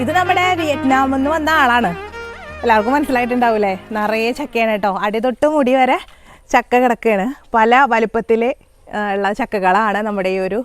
വിയറ്റ്നാമിൽ നിന്ന് വന്ന ആളാണ്. എല്ലാവർക്കും മനസ്സിലായിട്ടുണ്ടാവൂലേ? നിറയെ ചക്കയാണ് കേട്ടോ. അടി തൊട്ട് മുടി വരെ ചക്ക കിടക്കുകയാണ്. പല വലുപ്പത്തിൽ ഉള്ള ചക്കകളാണ് നമ്മുടെ ഈ ഒരു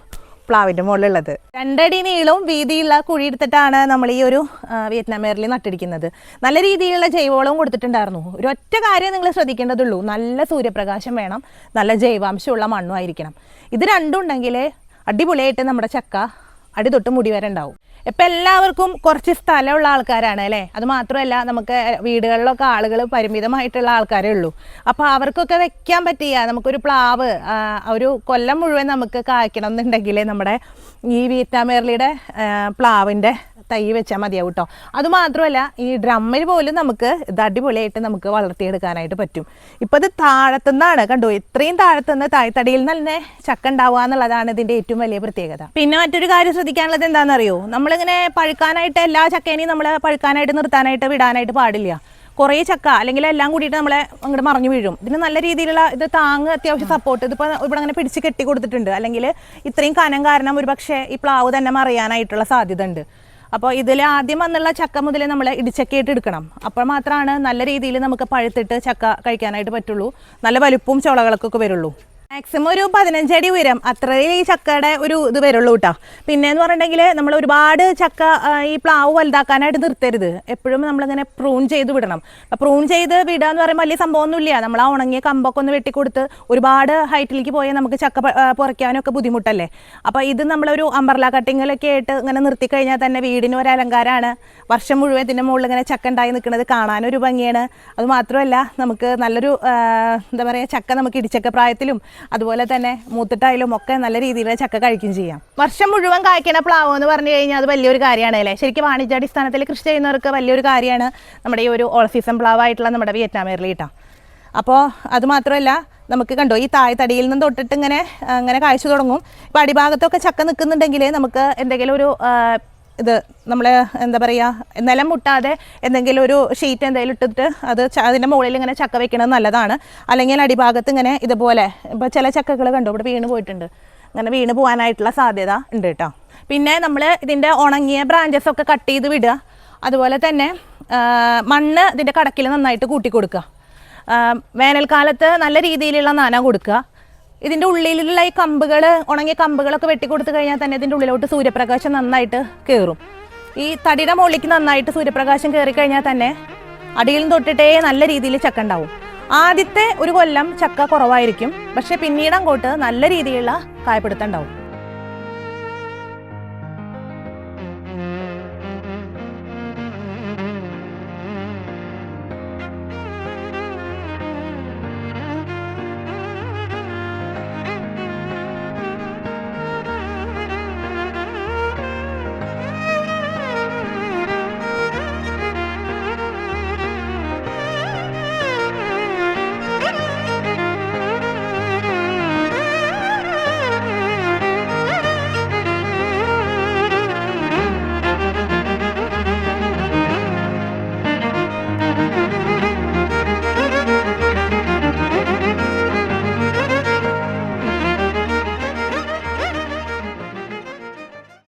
പ്ലാവിന്റെ മുകളിലുള്ളത്. രണ്ടടി നീളവും വീതിയുള്ള കുഴി എടുത്തിട്ടാണ് നമ്മൾ ഈ ഒരു വിയറ്റ്നാമേറിൽ വിയറ്റ്നാം മേറിൽ നട്ടിരിക്കുന്നത്. നല്ല രീതിയിലുള്ള ജൈവവളവും കൊടുത്തിട്ടുണ്ടായിരുന്നു. ഒരു ഒറ്റ കാര്യം നിങ്ങൾ ശ്രദ്ധിക്കേണ്ടതുള്ളൂ. നല്ല സൂര്യപ്രകാശം വേണം. നല്ല ജൈവാംശമുള്ള മണ്ണും ആയിരിക്കണം. ഇത് രണ്ടും ഉണ്ടെങ്കിൽ അടിപൊളിയായിട്ട് നമ്മുടെ ചക്ക അടി തൊട്ട് മുടി വരെ ഉണ്ടാവും. ഇപ്പം എല്ലാവർക്കും കുറച്ച് സ്ഥലമുള്ള ആൾക്കാരാണ് അല്ലേ? അത് മാത്രമല്ല നമുക്ക് വീടുകളിലൊക്കെ ആളുകൾ പരിമിതമായിട്ടുള്ള ആൾക്കാരേ ഉള്ളൂ. അപ്പോൾ അവർക്കൊക്കെ വെക്കാൻ പറ്റിയ നമുക്കൊരു പ്ലാവ് ഒരു കൊല്ലം മുഴുവൻ നമുക്ക് കായ്ക്കണം എന്നുണ്ടെങ്കിൽ നമ്മുടെ ഈ വീറ്റാമേർലിയുടെ പ്ലാവിന്റെ തൈ വെച്ചാൽ മതിയാവും കേട്ടോ അതുമാത്രമല്ല ഈ ഡ്രമ്മിൽ പോലും നമുക്ക് ഇത് അടിപൊളിയായിട്ട് നമുക്ക് വളർത്തിയെടുക്കാനായിട്ട് പറ്റും. ഇപ്പോൾ ഇത് താഴത്തുനിന്നാണ് കണ്ടു? ഇത്രയും താഴത്തുനിന്ന് താഴ്ത്തടിയിൽ തന്നെ ചക്ക ഉണ്ടാവുക എന്നുള്ളതാണ് ഇതിന്റെ ഏറ്റവും വലിയ പ്രത്യേകത. പിന്നെ മറ്റൊരു കാര്യം ശ്രദ്ധിക്കാനുള്ളത് എന്താണെന്നറിയോ? നമ്മളിങ്ങനെ പഴുക്കാനായിട്ട് എല്ലാ ചക്കേനെയും നമ്മൾ പഴുക്കാനായിട്ട് നിർത്താനായിട്ട് വിടാനായിട്ട് പാടില്ല. കുറേ ചക്ക അല്ലെങ്കിൽ എല്ലാം കൂടിയിട്ട് നമ്മളെ അങ്ങോട്ട് മറിഞ്ഞു വീഴും. ഇതിന് നല്ല രീതിയിലുള്ള ഇത് താങ്ങ് അത്യാവശ്യം സപ്പോർട്ട് ഇതിപ്പോൾ ഇവിടെ അങ്ങനെ പിടിച്ച് കെട്ടി കൊടുത്തിട്ടുണ്ട് അല്ലെങ്കിൽ ഇത്രയും കനം കാരണം ഒരു പക്ഷേ ഈ പ്ലാവ് തന്നെ മറിയാനായിട്ടുള്ള സാധ്യത ഉണ്ട് അപ്പോൾ ഇതിൽ ആദ്യം വന്നുള്ള ചക്ക മുതൽ നമ്മൾ ഇടിച്ചക്കയായിട്ട് എടുക്കണം. അപ്പോൾ മാത്രമാണ് നല്ല രീതിയിൽ നമുക്ക് പഴുത്തിട്ട് ചക്ക കഴിക്കാനായിട്ട് പറ്റുള്ളൂ. നല്ല വലുപ്പവും ചുളകളൊക്കെ വരുള്ളൂ. മാക്സിമം ഒരു പതിനഞ്ചടി ഉയരം. അത്രയും ഈ ചക്കയുടെ ഒരു ഇത് വരുള്ളൂ കേട്ടോ പിന്നെ എന്ന് പറഞ്ഞിട്ടുണ്ടെങ്കിൽ നമ്മൾ ഒരുപാട് ചക്ക ഈ പ്ലാവ് വലുതാക്കാനായിട്ട് നിർത്തരുത്. എപ്പോഴും നമ്മളിങ്ങനെ പ്രൂൺ ചെയ്ത് വിടണം. അപ്പോൾ പ്രൂൺ ചെയ്ത് വിടുക എന്ന് പറയുമ്പോൾ വലിയ സംഭവമൊന്നുമില്ല. നമ്മൾ ആ ഉണങ്ങിയ കമ്പൊക്കെ ഒന്ന് വെട്ടിക്കൊടുത്ത് ഒരുപാട് ഹൈറ്റിലേക്ക് പോയാൽ നമുക്ക് ചക്ക പുറയ്ക്കാനൊക്കെ ബുദ്ധിമുട്ടല്ലേ? അപ്പോൾ ഇത് നമ്മളൊരു അമ്പർല കട്ടിങ്ങിലൊക്കെ ആയിട്ട് ഇങ്ങനെ നിർത്തി കഴിഞ്ഞാൽ തന്നെ വീടിന് ഒരു അലങ്കാരമാണ്. വർഷം മുഴുവൻ ഇതിന്റെ മുകളിൽ ഇങ്ങനെ ചക്ക ഉണ്ടായി നിൽക്കുന്നത് കാണാനൊരു ഭംഗിയാണ്. അത് മാത്രമല്ല നമുക്ക് നല്ലൊരു എന്താ പറയുക ചക്ക നമുക്ക് ഇടിച്ചക്ക പ്രായത്തിലും അതുപോലെ തന്നെ മൂത്തിട്ടായാലും ഒക്കെ നല്ല രീതിയിൽ ചക്ക കഴിക്കും ചെയ്യാം. വർഷം മുഴുവൻ കായ്ക്കണ പ്ലാവ് എന്ന് പറഞ്ഞു കഴിഞ്ഞാൽ അത് വലിയൊരു കാര്യമാണ് അല്ലേ? ശരിക്കും വാണിജ്യാടിസ്ഥാനത്തിൽ കൃഷി ചെയ്യുന്നവർക്ക് വലിയൊരു കാര്യമാണ് നമ്മുടെ ഈ ഒരു ഓൾ സീസൺ പ്ലാവായിട്ടുള്ള നമ്മുടെ വിയറ്റ്നാം കിട്ടാം. അപ്പോൾ അത് മാത്രമല്ല നമുക്ക് കണ്ടോ ഈ താഴ്ത്തടിയിൽ നിന്ന് തൊട്ടിട്ട് ഇങ്ങനെ ഇങ്ങനെ കാഴ്ച തുടങ്ങും. ഇപ്പോൾ അടിഭാഗത്തൊക്കെ ചക്ക നിൽക്കുന്നുണ്ടെങ്കിൽ നമുക്ക് എന്തെങ്കിലും ഒരു ഇത് നമ്മൾ എന്താ പറയുക നിലം മുട്ടാതെ എന്തെങ്കിലും ഒരു ഷീറ്റ് എന്തെങ്കിലും ഇട്ടിട്ട് അത് അതിന്റെ മുകളിൽ ഇങ്ങനെ ചക്ക വെക്കണത് നല്ലതാണ്. അല്ലെങ്കിൽ അടിഭാഗത്ത് ഇങ്ങനെ ഇതുപോലെ ഇപ്പോൾ ചില ചക്കകൾ കണ്ടു ഇവിടെ വീണ് പോയിട്ടുണ്ട്. അങ്ങനെ വീണ് പോകാനായിട്ടുള്ള സാധ്യത ഉണ്ട് കേട്ടോ. പിന്നെ നമ്മൾ ഇതിന്റെ ഉണങ്ങിയ ബ്രാഞ്ചസ് ഒക്കെ കട്ട് ചെയ്ത് വിടുക. അതുപോലെ തന്നെ മണ്ണ് ഇതിന്റെ കടക്കിൽ നന്നായിട്ട് കൂട്ടി കൊടുക്കുക വേനൽക്കാലത്ത് നല്ല രീതിയിലുള്ള നന കൊടുക്കുക. ഇതിന്റെ ഉള്ളിലുള്ള ഈ കമ്പുകൾ ഉണങ്ങിയ കമ്പുകളൊക്കെ വെട്ടിക്കൊടുത്തു കഴിഞ്ഞാൽ തന്നെ ഇതിന്റെ ഉള്ളിലോട്ട് സൂര്യപ്രകാശം നന്നായിട്ട് കയറും ഈ തടിയുടെ മുകളിലേക്ക് നന്നായിട്ട് സൂര്യപ്രകാശം കയറി കഴിഞ്ഞാൽ തന്നെ അടിയിൽ തൊട്ടിട്ടേ നല്ല രീതിയിൽ ചക്ക ഉണ്ടാവും. ആദ്യത്തെ ഒരു കൊല്ലം ചക്ക കുറവായിരിക്കും. പക്ഷെ പിന്നീട് അങ്ങോട്ട് നല്ല രീതിയിലുള്ള കായപ്പിടുത്തം ഉണ്ടാവും.